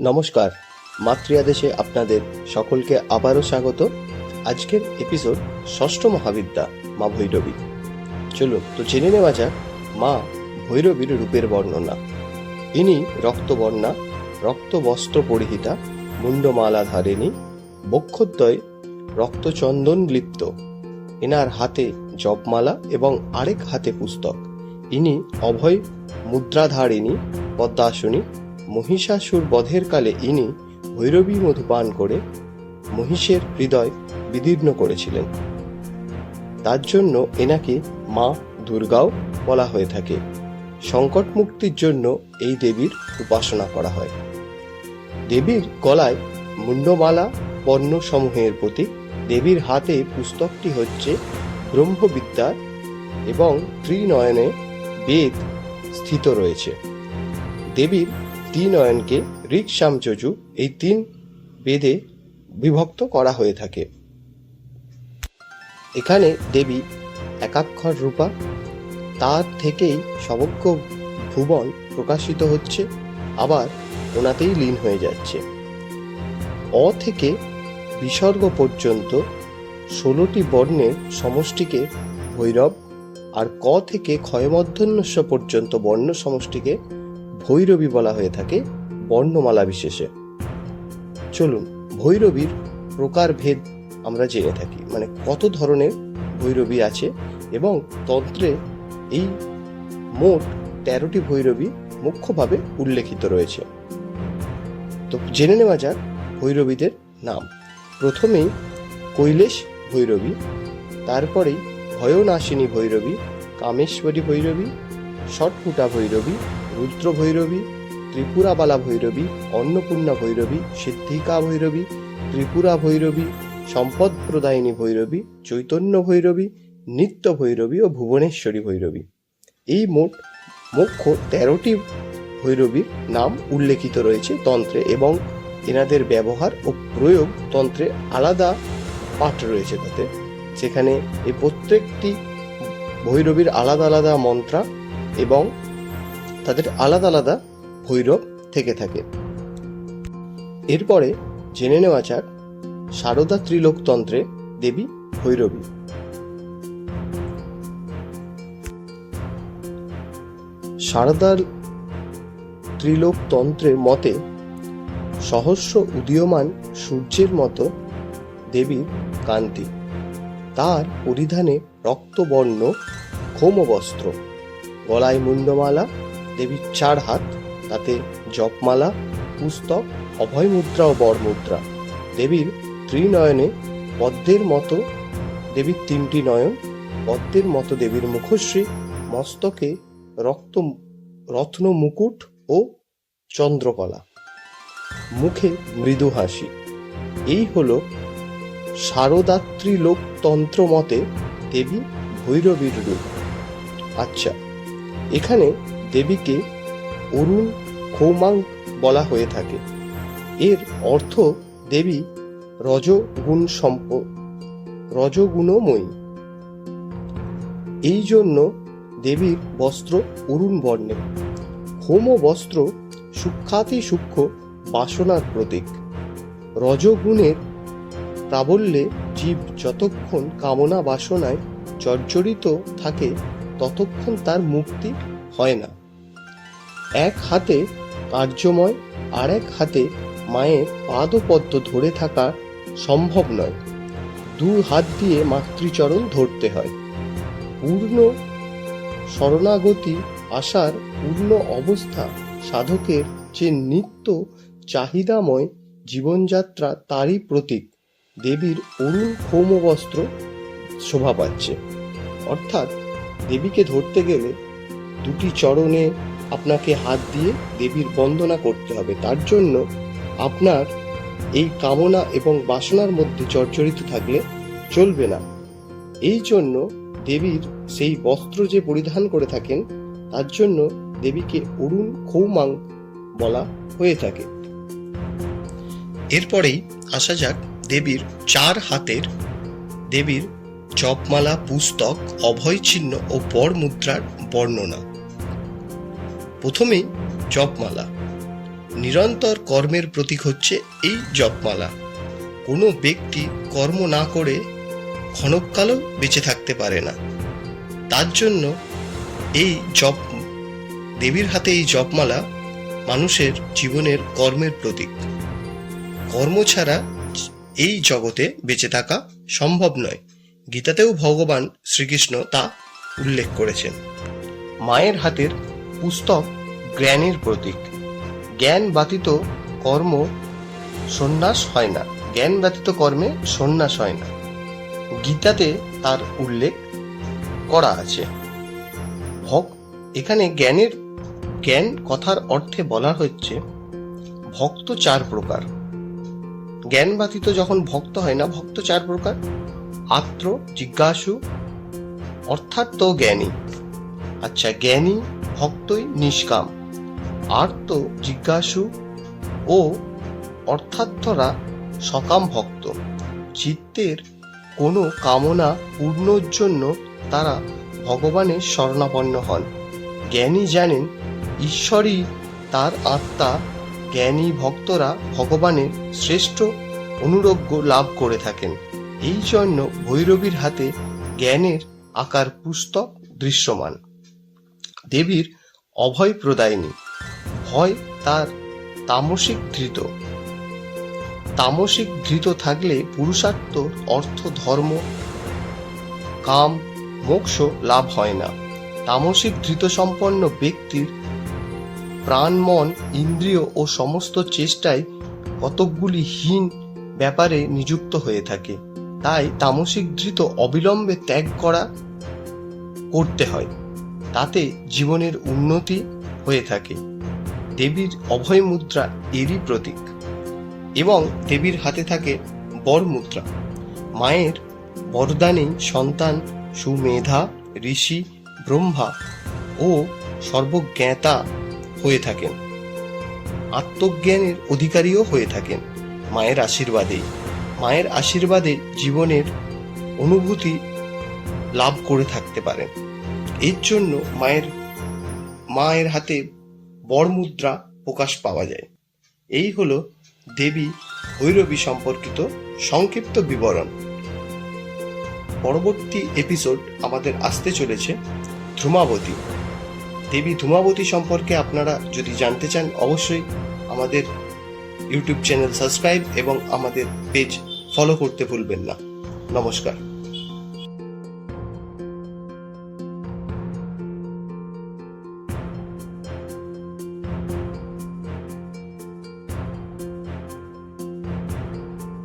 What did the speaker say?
নমস্কার মাতৃয়াদেশে আপনাদের সকলকে আবারও স্বাগত। আজকের এপিসোড ষষ্ঠ মহাবিদ্যা, মা ভৈরবী। চলুন, তো জেনে নেওয়া যাক, মা ভৈরবীর রূপের বর্ণনা। ইনি রক্তবর্ণা রক্ত বস্ত্র পরিহিতা মুন্ডমালা ধারিণী, বক্ষদ্বয়, রক্তচন্দন লিপ্ত। এনার হাতে জপমালা এবং আরেক হাতে পুস্তক। ইনি অভয় মুদ্রাধারিণী, পদ্মাসনী মহিষাসুর বধের কালে ইনি ভৈরবী মধু পান করে মহিষের হৃদয় বিদীর্ণ করেছিলেন। তার জন্য এনাকে মা দুর্গাও বলা হয়ে থাকে। সংকট মুক্তির জন্য এই দেবীর উপাসনা করা হয়। দেবীর গলায় মুন্ডমালা বর্ণ সমূহের প্রতীক। দেবীর হাতে পুস্তকটি হচ্ছে ব্রহ্মবিদ্যার এবং ত্রিনয়নে বেদ স্থিত রয়েছে। দেবীর ত্রিনয়নকে ঋক সাম যজু এই তিন বেদে বিভক্ত করা হয়ে থাকে। এখানে দেবী একাক্ষর রূপা, তার থেকেই সমগ্র ভুবন প্রকাশিত হচ্ছে, আবার ওনাতেই লীন হয়ে যাচ্ছে। অ থেকে বিসর্গ পর্যন্ত ষোলোটি বর্ণের সমষ্টিকে ভৈরব আর ক থেকে ক্ষয়মধ্যন্যস্য পর্যন্ত বর্ণ সমষ্টিকে ভৈরবী বলা হয়ে থাকে বর্ণমালা বিশেষে। চলুন, ভৈরবীর প্রকারভেদ আমরা জেনে থাকি। মানে কত ধরনের ভৈরবী আছে এবং তন্ত্রে এই মোট তেরোটি ভৈরবী মুখ্যভাবে উল্লেখিত রয়েছে। তো জেনে নেওয়া যাক ভৈরবীদের নাম। প্রথমেই কৈলেশ ভৈরবী, তারপরেই ভয়নাশিনী ভৈরবী, কামেশ্বরী ভৈরবী ষটফুটা ভৈরবী রুদ্র ভৈরবী ত্রিপুরাবালা ভৈরবী অন্নপূর্ণা ভৈরবী সিদ্ধিকা ভৈরবী ত্রিপুরা ভৈরবী সম্পদ প্রদায়িনী ভৈরবী চৈতন্য ভৈরবী নিত্য ভৈরবী ও ভুবনেশ্বরী ভৈরবী এই মোট মুখ্য তেরোটি ভৈরবীর নাম উল্লেখিত রয়েছে তন্ত্রে এবং এনাদের ব্যবহার ও প্রয়োগ তন্ত্রে আলাদা পাঠ রয়েছে তাতে। সেখানে এই প্রত্যেকটি ভৈরবীর আলাদা আলাদা মন্ত্রা এবং তাদের আলাদা আলাদা ভৈরব থেকে থাকে। এরপরে জেনে নেওয়া যাক সারদা ত্রিলোকতন্ত্রে দেবী ভৈরবী। সারদার ত্রিলোকতন্ত্রের মতে সহস্র উদীয়মান সূর্যের মতো দেবীর কান্তি। তার পরিধানে রক্তবর্ণ, ক্ষৌমবস্ত্র, গলায় মুন্ডমালা দেবীর চার হাত, তাতে জপমালা, পুস্তক অভয় মুদ্রা ও বর মুদ্রা দেবীর ত্রিনয়নে পদ্মের মতো দেবীর তিনটি নয়ন, পদ্মের মতো দেবীর মুখশ্রী, মস্তকে রক্ত, রত্ন মুকুট ও চন্দ্রকলা। মুখে মৃদু হাসি। এই হল শারদাত্রী লোকতন্ত্র মতে দেবী ভৈরবীর রূপ। আচ্ছা এখানে দেবীকে অরুণ খৌমাং বলা হয়ে থাকে। এর অর্থ দেবী রজগুণ সম্প, রজগুণময়ী। এই জন্য দেবীর বস্ত্র অরুণ বর্ণের। হোম বস্ত্র সূক্ষাতি সূক্ষ্ম বাসনার প্রতীক। রজগুণের প্রাবল্যে জীব যতক্ষণ কামনা বাসনায় জর্জরিত থাকে, ততক্ষণ তার মুক্তি হয় না। এক হাতে কার্যময় আর এক হাতে মায়ের পাদপদ্ম ধরে থাকা সম্ভব নয়। দু হাত দিয়ে মাতৃচরণ ধরতে হয়। পূর্ণ শরণাগতি আসার পূর্ণ অবস্থা সাধকের যে নিত্য চাহিদাময় জীবনযাত্রা তারই প্রতীক। দেবীর অরুণ ক্ষৌম বস্ত্র শোভা পাচ্ছে। অর্থাৎ দেবীকে ধরতে গেলে দুটি চরণে আপনাকে হাত দিয়ে দেবীর বন্দনা করতে হবে। তার জন্য আপনার এই কামনা এবং বাসনার মধ্যে জর্জরিত থাকলে চলবে না। এই জন্য দেবীর সেই বস্ত্র যে পরিধান করে থাকেন, তার জন্য দেবীকে অরুণ খৌমাং বলা হয়ে থাকে। এরপরেই আসা যাক দেবীর চার হাতের, দেবীর জপমালা, পুস্তক অভয় চিহ্ন ও বর মুদ্রার বর্ণনা। প্রথমেই জপমালা। নিরন্তর কর্মের প্রতীক হচ্ছে এই জপমালা। কোনো ব্যক্তি কর্ম না করে ক্ষণকালও বেঁচে থাকতে পারে না। তার জন্য এই জপ, দেবীর হাতে এই জপমালা মানুষের জীবনের কর্মের প্রতীক। কর্ম ছাড়া এই জগতে বেঁচে থাকা সম্ভব নয়। গীতাতেও ভগবান শ্রীকৃষ্ণ তা উল্লেখ করেছেন। মায়ের হাতের পুস্তক জ্ঞানের প্রতীক। জ্ঞান ব্যতীত কর্ম সন্ন্যাস হয় না। জ্ঞান ব্যতীত কর্মে সন্ন্যাস হয় না। গীতাতে তার উল্লেখ করা আছে। ভক, এখানে জ্ঞানের, জ্ঞান কথার অর্থে বলা হচ্ছে ভক্ত চার প্রকার। জ্ঞান ব্যতীত যখন ভক্ত হয় না, ভক্ত চার প্রকার। আত্র জিজ্ঞাসু অর্থাৎ তো জ্ঞানী আচ্ছা জ্ঞানী ভক্তই নিষ্কাম। আর্ত জিজ্ঞাসু ও অর্থার্থরা সকাম ভক্ত। চিত্তের কোনো কামনা পূর্ণর জন্য তারা ভগবানের শরণাপন্ন হন। জ্ঞানী জানেন, ঈশ্বরই তার আত্মা, জ্ঞানী ভক্তরা ভগবানের শ্রেষ্ঠ অনুরোগ্য লাভ করে থাকেন। এই জন্য ভৈরবীর হাতে জ্ঞানের আকার পুস্তক দৃশ্যমান। দেবীর অভয় প্রদায়িনী। হয় তার তামসিক ধৃত। তামসিক ধৃত থাকলে পুরুষার্থ, অর্থ, ধর্ম, কাম, মোক্ষ লাভ হয় না। তামসিক ধৃত সম্পন্ন ব্যক্তির প্রাণ, মন, ইন্দ্রিয় ও সমস্ত চেষ্টায় কতকগুলি হীন ব্যাপারে নিযুক্ত হয়ে থাকে। তাই তামসিক ধৃত অবিলম্বে ত্যাগ করা করতে হয়। তাতে জীবনের উন্নতি হয়ে থাকে। দেবীর অভয় মুদ্রা এরই প্রতীক এবং দেবীর হাতে থাকে বর মুদ্রা। মায়ের বরদানে সন্তান, সুমেধা, ঋষি, ব্রহ্মা ও সর্বজ্ঞাতা হয়ে থাকেন। আত্মজ্ঞানের অধিকারীও হয়ে থাকেন মায়ের আশীর্বাদেই মায়ের আশীর্বাদে জীবনের অনুভূতি লাভ করে থাকতে পারেন। এর জন্য মায়ের মায়ের হাতে বরমুদ্রা প্রকাশ পাওয়া যায়। এই হলো দেবী ভৈরবী সম্পর্কিত সংক্ষিপ্ত বিবরণ। পরবর্তী এপিসোড আমাদের আসতে চলেছে ধ্রুমাবতী দেবী ধূমাবতী সম্পর্কে আপনারা যদি জানতে চান, অবশ্যই আমাদের ইউটিউব চ্যানেল সাবস্ক্রাইব এবং আমাদের পেজ ফলো করতে ভুলবেন না। নমস্কার।